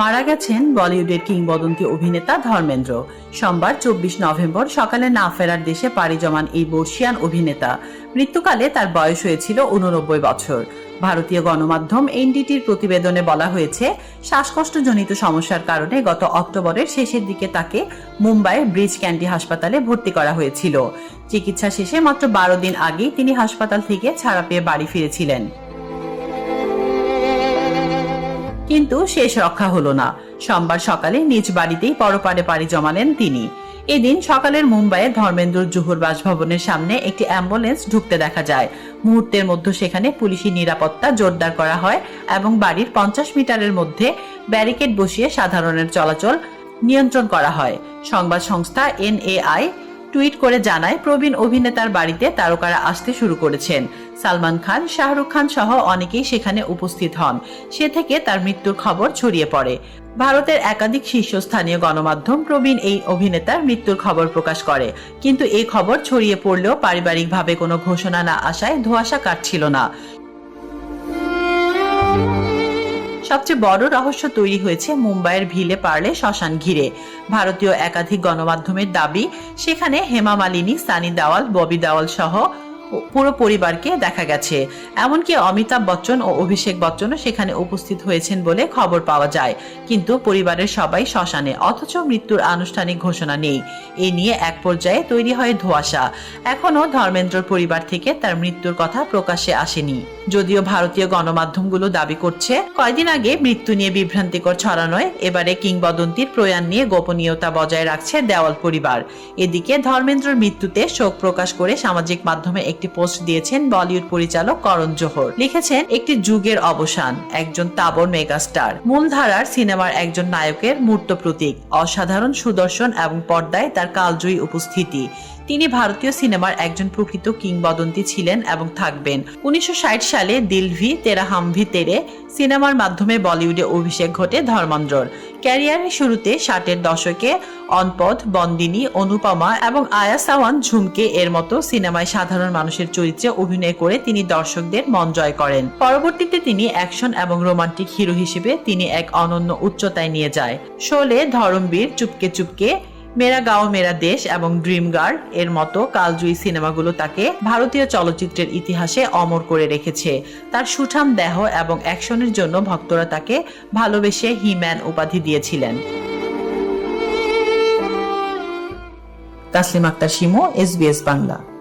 মারা গেছেন বলিউডের কিংবদন্তি অভিনেতা ধর্মেন্দ্র। সোমবার চব্বিশ নভেম্বর সকালে না ফেরার দেশে পাড়ি জমান এই বর্ষিয়ান অভিনেতা। মৃত্যুকালে তার বয়স হয়েছিল উননব্বই বছর। ভারতীয় গণমাধ্যম এনডিটির প্রতিবেদনে বলা হয়েছে, শ্বাসকষ্টজনিত সমস্যার কারণে গত অক্টোবরের শেষের দিকে তাকে মুম্বাইয়ের ব্রিজ ক্যান্ডি হাসপাতালে ভর্তি করা হয়েছিল। চিকিৎসা শেষে মাত্র বারো দিন আগেই তিনি হাসপাতাল থেকে ছাড়া পেয়ে বাড়ি ফিরেছিলেন। কিন্তু শেষ রক্ষা হলো না। সোমবার সকালে নিজ বাড়িতেই পরপারে পাড়ি জমালেন তিনি। এদিন সকালের মুম্বাইয়ে ধর্মেন্দ্র জুহুর বাসভবনের সামনে একটি অ্যাম্বুলেন্স ঢুকতে দেখা যায়। মুহূর্তের মধ্যে সেখানে পুলিশি নিরাপত্তা জোরদার করা হয় এবং বাড়ির পঞ্চাশ মিটারের মধ্যে ব্যারিকেড বসিয়ে সাধারণের চলাচল নিয়ন্ত্রণ করা হয়। সংবাদ সংস্থা এনএআই টুইট করে জানায়, প্রবীণ অভিনেতার বাড়িতে তারকারা আসতে শুরু করেছেন। সালমান খান, শাহরুখ খান সহ অনেকেই সেখানে উপস্থিত হন। সে থেকে তার মৃত্যুর খবর ছড়িয়ে পড়ে। ভারতের একাধিক শীর্ষস্থানীয় গণমাধ্যম প্রবীণ এই অভিনেতার মৃত্যুর খবর প্রকাশ করে। কিন্তু এই খবর ছড়িয়ে পড়লেও পারিবারিকভাবে কোনো ঘোষণা না আসায় ধোঁয়াশা কাটছিল না। সবচেয়ে বড় রহস্য তৈরি হয়েছে মুম্বাইয়ের ভিলে পারলে শ্মশান ঘিরে। ভারতীয় একাধিক গণমাধ্যমের দাবি, সেখানে হেমা মালিনী, সানি দাওয়াল, ববি দাওয়াল সহ পুরো পরিবারকে দেখা গেছে। এমনকি অমিতাভ বচ্চন ও অভিষেক বচ্চনও সেখানে উপস্থিত হয়েছেন বলে খবর পাওয়া যায়। কিন্তু পরিবারের সবাই শ্মশানে, অথচ মৃত্যুর আনুষ্ঠানিক ঘোষণা নেই। এ নিয়ে এক পর্যায়ে তৈরি হয় ধোঁয়াশা। এখনও ধর্মেন্দ্রর পরিবার থেকে তার মৃত্যুর কথা প্রকাশ্যে আসেনি। যদিও ভারতীয় গণমাধ্যমগুলো দাবি করছে কয়দিন আগে মৃত্যু নিয়ে বিভ্রান্তিকর ছড়ানোয় এবারে কিংবদন্তির প্রয়াণ নিয়ে গোপনীয়তা বজায় রাখছে দেওয়াল পরিবার। এদিকে ধর্মেন্দ্রর মৃত্যুতে শোক প্রকাশ করে সামাজিক মাধ্যমে একটি পোস্ট দিয়েছেন বলিউড পরিচালক করণ জোহর। লিখেছেন, একটি যুগের অবসান, একজন তাবর মেগাস্টার। মূলধারার সিনেমার একজন নায়কের মূর্ত প্রতীক। অসাধারণ সুদর্শন এবং পর্দায় তার কালজয়ী উপস্থিতি। তিনি ভারতীয় সিনেমার একজন প্রকৃত কিংবদন্তি ছিলেন এবং থাকবেন। উনিশশো ষাট সালে দিলভি তেরা হামভি তেরে সিনেমার মাধ্যমে বলিউডে অভিষেক ঘটে ধর্মেন্দ্রর ক্যারিয়ারের শুরুতে ষাটের দশকে অনপথ বন্দিনী, অনুপমা এবং আয়া সাওয়ান ঝুমকে এর মতো সিনেমায় সাধারণ মানুষের চরিত্রে অভিনয় করে তিনি দর্শকদের মন জয় করেন। পরবর্তীতে তিনি অ্যাকশন এবং রোমান্টিক হিরো হিসেবে তিনি এক অনন্য উচ্চতায় নিয়ে যায়। শোলে ধরমবীর চুপকে চুপকে মেরা গাও, মেরা দেশ এবং ড্রিম গার্ড এর মতো কালজয়ী সিনেমাগুলো তাকে ভারতীয় চলচ্চিত্রের ইতিহাসে অমর করে রেখেছে। তার সুঠাম দেহ এবং অ্যাকশনের জন্য ভক্তরা তাকে ভালোবেসে হিম্যান উপাধি দিয়েছিলেন। তাসলিম আক্তার সিমো এসবিএস বাংলা।